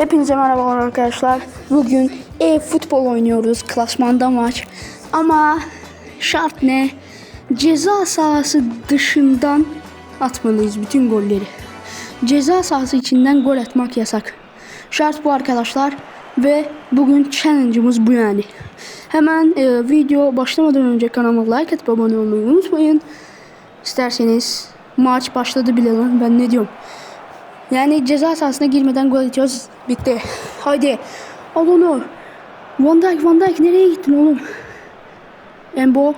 Hepinize merhabalar arkadaşlar. Bugün e-futbol oynuyoruz. Klasmanda maç. Ama şart ne? Ceza sahası dışından atmalıyız bütün golleri. Ceza sahası içinden gol atmak yasak. Şart bu arkadaşlar. Ve bugün challenge'ımız bu yani. Hemen e, video başlamadan önce kanalıma like atıp abone olmayı unutmayın. İsterseniz maç başladı bile lan ben ne diyorum. Yani ceza sahasına girmeden gol atıyoruz. Bitti. Haydi. Al onu. Van Dijk, Van Dijk nereye gittin oğlum? Embo.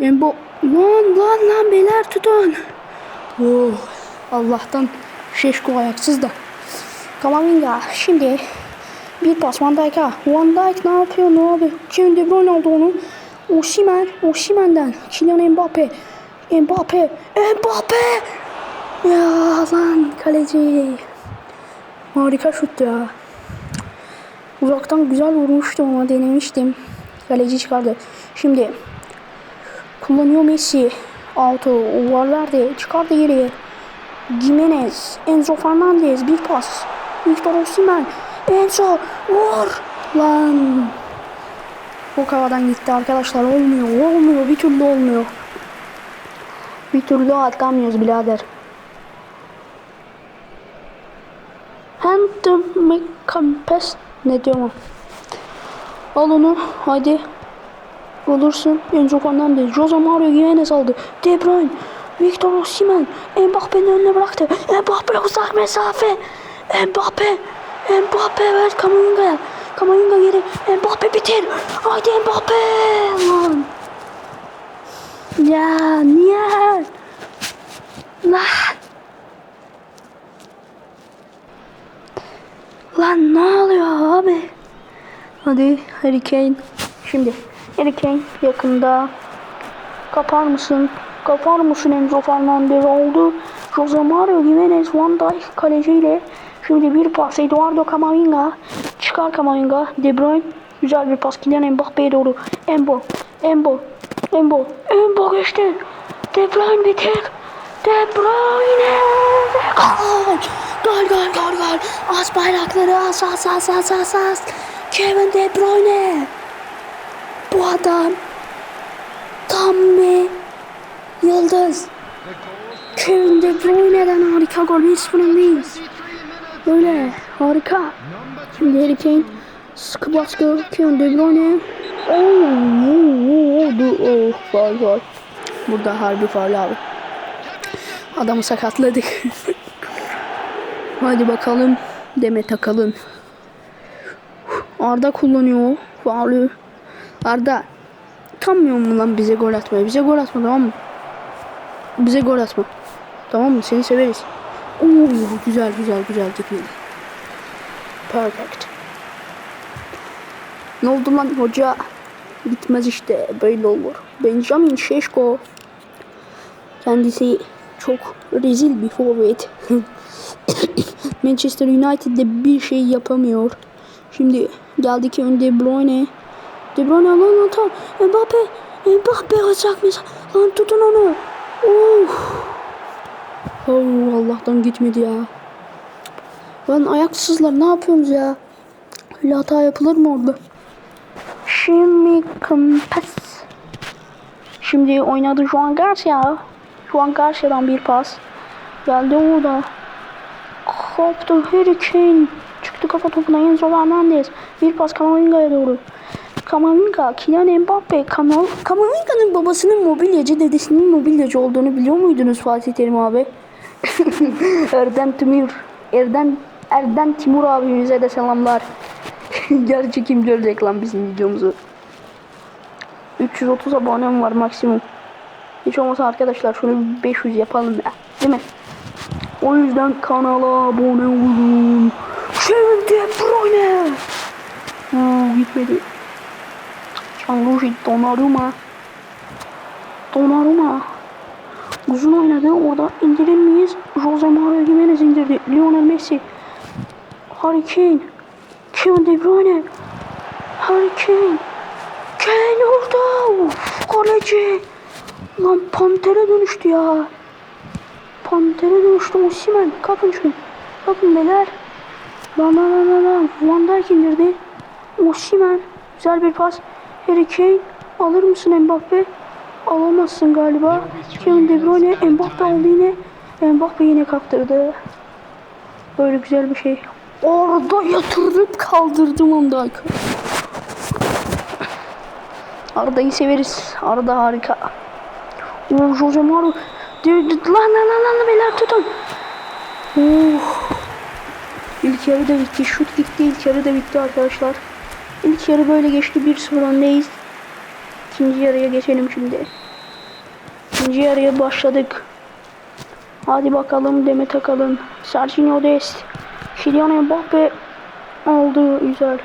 Embo. Lan lan lan beyler tutun. Oh, Allah'tan Şeşko ayaksız da. Kamavinga şimdi bir pas Van Dijk'a. Van Dijk ne yapıyor ne abi? Kevin De Bruyne aldı onu. Osimhen, Osimhen'den Kylian Mbappe. Mbappe, Mbappe. Ya lan kaleci. Harika şut ya. Uzaktan güzel vurmuştum ama denemiştim. Kaleci çıkardı. Şimdi kullanıyor Messi. Auto, Valverde çıkardı geriye. Jimenez, Enzo Fernandez bir pas. Victor Osimhen, Enzo vur. Lan. O havadan gitti arkadaşlar. Olmuyor, olmuyor. Bir türlü olmuyor. Bir türlü atamıyoruz birader. McCampes ne diyor mu? Al onu hadi. Olursun. Enzo Fernandez, Jose Mario Jimenez aldı. De Bruyne, Victor Osimhen, Mbappe'nin önüne bıraktı. Mbappe uzak mesafe. Mbappe, Mbappe ver Kamavinga'ya. Kamavinga geri. Mbappe bitir. Haydi Mbappe. Lan. Ya niye? Lan. Lan ne oluyor abi? Hadi Harry Kane. Şimdi Harry Kane yakında. Kapar mısın? Kapar mısın Enzo Fernandez oldu. Jose Mario Jimenez Van Dijk kaleciyle. Şimdi bir pas Eduardo Camavinga. Çıkar Camavinga. De Bruyne. Güzel bir pas Kylian Mbappe'ye doğru. Embo. Embo. Embo. Embo geçti. De Bruyne bitir. De Bruyne. Gol gol gol gol. As bayrakları as as as as as as. Kevin De Bruyne. Bu adam tam bir yıldız. Kevin De Bruyne'den harika gol. 1-0 öndeyiz. Öyle harika. Şimdi Harry Kane sıkı baskı Kevin De Bruyne. Oo, oo, du- oh, faul faul. Burada harbi faul abi. Adamı sakatladık. Hadi bakalım. Demet Akalın. Arda kullanıyor faulü. Arda tanmıyor mu lan bize gol atmayı? Bize gol atma tamam mı? Bize gol atma. Tamam mı? Seni severiz. Oo, güzel güzel güzel gitmedi. Perfect. Ne oldu lan hoca? Gitmez işte böyle olur. Benjamin Şeşko. Kendisi çok rezil bir forvet. Manchester United'de bir şey yapamıyor. Şimdi geldi ki ön De Bruyne. De Bruyne lan tam. Mbappe. Mbappe atacak mı? Lan tutun onu. Of. Oh, Allah'tan gitmedi ya. Lan ayaksızlar ne yapıyorsunuz ya? Öyle hata yapılır mı orada? Şimdi Kempes. Şimdi oynadı Juan Garcia. Juan Garcia'dan bir pas. Geldi orada. Koptu Harry Kane. Çıktı kafa topuna Enzo Fernandez. Bir pas Kamavinga'ya doğru. Kamavinga, Kylian Mbappe, Kamal Kamavinga'nın babasının mobilyacı, dedesinin mobilyacı olduğunu biliyor muydunuz Fatih Terim abi? Erdem Timur, Erdem Erdem Timur abimize de selamlar. Gerçi kim görecek lan bizim videomuzu? 330 abonem var maksimum. Hiç olmasa arkadaşlar şunu 500 yapalım ya. Değil mi? O yüzden kanala abone olun. Kevin De Bruyne. Oo, gitmedi. Gianluigi Donnarumma. Donnarumma. Uzun oynadı. Orada indirir miyiz? Jose Mario Jimenez indirdi. Lionel Messi. Harry Kane. Kevin De Bruyne. Harry Kane. Kane orada. Kaleci. Lan pantere dönüştü ya. Pantere dönüştü Osimhen. Kapın şunu. Kapın beyler. Lan lan lan lan. Van Dijk indirdi. Osimhen. Güzel bir pas. Harry Kane. Alır mısın Mbappe? Alamazsın galiba. Kevin De Bruyne. Mbappe aldı yine. Mbappe yine kaptırdı. Böyle güzel bir şey. Orada yatırıp kaldırdım Van Dijk'ı. Arda'yı severiz. Arda harika. Oo, Jose Mourinho. Lan lan lan lan beyler tutun. Oh. İlk yarı da bitti. Şut gitti. İlk yarı da bitti arkadaşlar. İlk yarı böyle geçti. 1-0 öndeyiz. İkinci yarıya geçelim şimdi. İkinci yarıya başladık. Hadi bakalım Demet Akalın. Sergio Dest. Kylian Mbappe oldu. Güzel.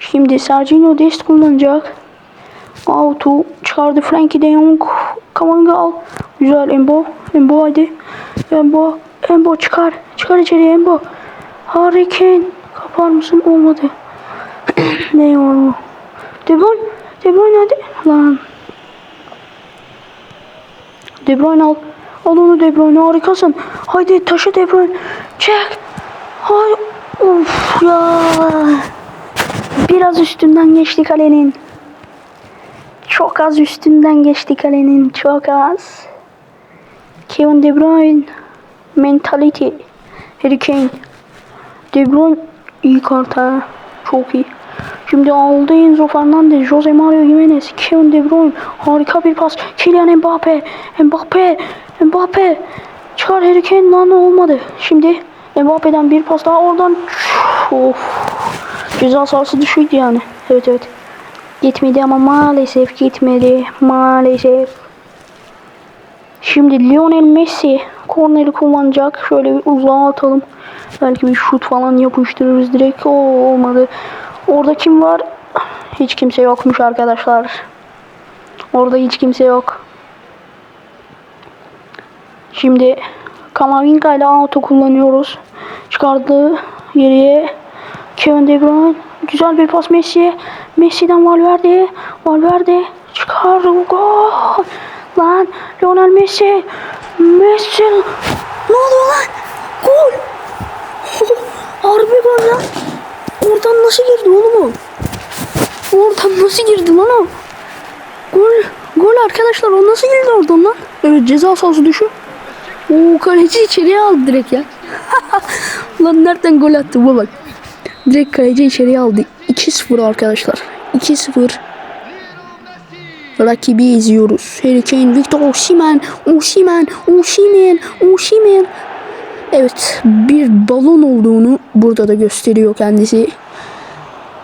Şimdi Sergio Dest kullanacak. Auto çıkardı Frankie de Jong. Kamangal. Güzel Embo. Embo hadi. Embo. Embo çıkar. Çıkar içeri Embo. Harry Kane. Kapar mısın? Olmadı. ne o? De Bruyne. De Bruyne hadi. Lan. De Bruyne al. Al onu De Bruyne harikasın. Haydi taşı De Bruyne. Çek. Hay. Uf ya. Biraz üstünden geçti kalenin. Çok az üstünden geçti kalenin. Çok az. Kevin De Bruyne. Mentality. Harry Kane. De Bruyne iyi karta. Çok iyi. Şimdi aldı Enzo Fernandez, Jose Mario Jimenez, Kevin De Bruyne. Harika bir pas. Kylian Mbappe. Mbappe. Mbappe. Çıkar Harry Kane lan olmadı. Şimdi Mbappe'den bir pas daha oradan. Of. Ceza sahası düşüydü yani. Evet evet. Gitmedi ama maalesef gitmedi. Maalesef. Şimdi Lionel Messi korneri kullanacak. Şöyle bir uzağa atalım. Belki bir şut falan yapıştırırız direkt. O olmadı. Orada kim var? Hiç kimse yokmuş arkadaşlar. Orada hiç kimse yok. Şimdi Kamavinga ile auto kullanıyoruz. Çıkardığı yere Kevin De Bruyne. Güzel bir pas Messi'ye. Messi'den Valverde. Valverde çıkar. Gol. Lan Lionel Messi. Messi. Ne oluyor lan? Gol. Harbi gol lan. Oradan nasıl girdi oğlum o? Oradan nasıl girdi lan o? Gol. Gol arkadaşlar o nasıl girdi oradan lan? Evet ceza sahası düşün. Oo kaleci içeriye aldı direkt ya. lan nereden gol attı bu bak. Direkt kaleci içeriye aldı. 2-0 arkadaşlar. 2-0. Rakibi izliyoruz. Harry Kane, Victor Osimhen, Osimhen, Osimhen, Osimhen. Evet, bir balon olduğunu burada da gösteriyor kendisi.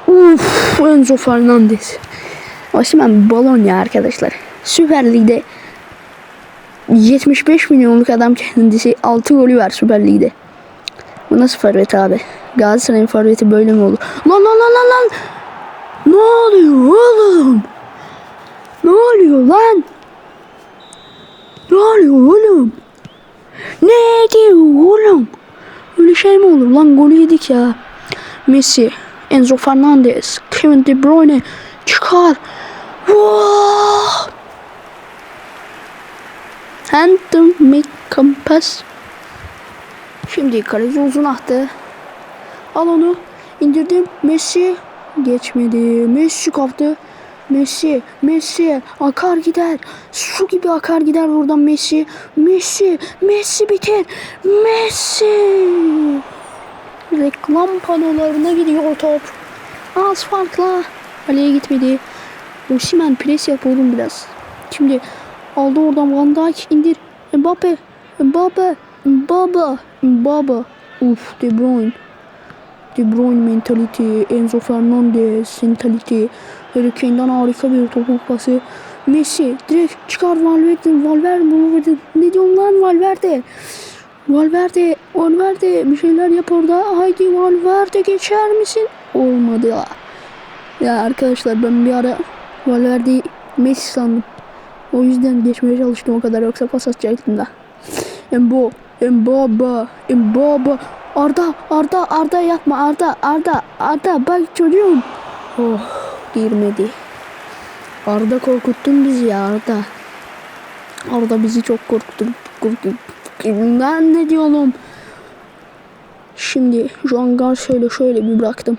Uf, Enzo Fernandez. Osimhen balon ya arkadaşlar. Süper Lig'de 75 milyonluk adam kendisi 6 golü var Süper Lig'de. Bu nasıl forvet abi? Galatasaray'ın forveti böyle mi olur? Lan lan lan lan lan! Ne oluyor oğlum? Ne oluyor lan? Ne oluyor oğlum? Ne diyor oğlum? Öyle şey mi olur lan golü yedik ya. Messi, Enzo Fernandez, Kevin De Bruyne çıkar. Wow! Hampton make compass. Şimdi kaleci uzun attı. Al onu. indirdim. Messi geçmedi. Messi kaptı. Messi, Messi akar gider. Su gibi akar gider buradan Messi. Messi, Messi bitir. Messi. Reklam panolarına gidiyor top. Az farkla. Kaleye gitmedi. Osimhen pres yap oğlum biraz. Şimdi aldı oradan Van Dijk indir. Mbappe, Mbappe, Mbappe, Mbappe. Uf De Bruyne. De Bruyne mentality, Enzo Fernandez mentality, Harry Kane'den harika bir topuk pası. Messi direkt çıkar Valverde, Valverde, Valverde. Ne diyorsun lan Valverde? Valverde, Valverde bir şeyler yap orada. Haydi Valverde geçer misin? Olmadı ya. Ya arkadaşlar ben bir ara Valverde'yi Messi sandım. O yüzden geçmeye çalıştım o kadar yoksa pas atacaktım da. Embo, Embaba, Embaba. Arda, Arda, Arda yapma Arda, Arda, Arda bak çocuğum. Oh girmedi. Arda korkuttun bizi ya Arda. Arda bizi çok korkuttun. Ben ne diyorum? Şimdi Juan Garcia'yla şöyle bir bıraktım.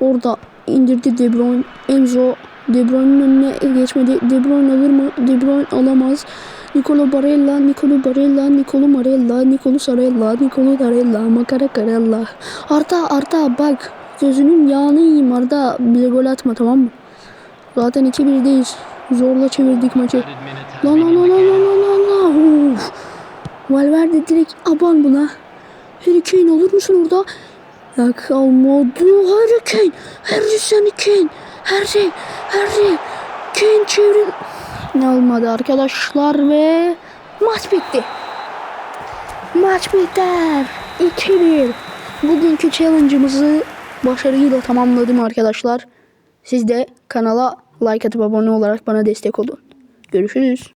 Orada indirdi De Bruyne. Enzo De Bruyne'in önüne geçmedi. De Bruyne alır mı? De Bruyne alamaz. Nicolo Barella, Nicolo Barella, Nicolo Marella, Nicolo Sarella, Nicolo Darella, Makara Karella. Arda, Arda bak gözünün yağını yiyeyim Arda. Bize gol atma tamam mı? Zaten 2-1'deyiz. Zorla çevirdik maçı. Lan lan lan lan lan lan lan. Of. Valverde direkt aban buna. Harry Kane olur musun orada? Ya kalmadı Harry Kane. Harry sen Kane. Harry. Harry. Kane çevir. Ne olmadı arkadaşlar ve maç bitti. Maç biter. 2-1. Bugünkü challenge'ımızı başarıyla tamamladım arkadaşlar. Siz de kanala like atıp abone olarak bana destek olun. Görüşürüz.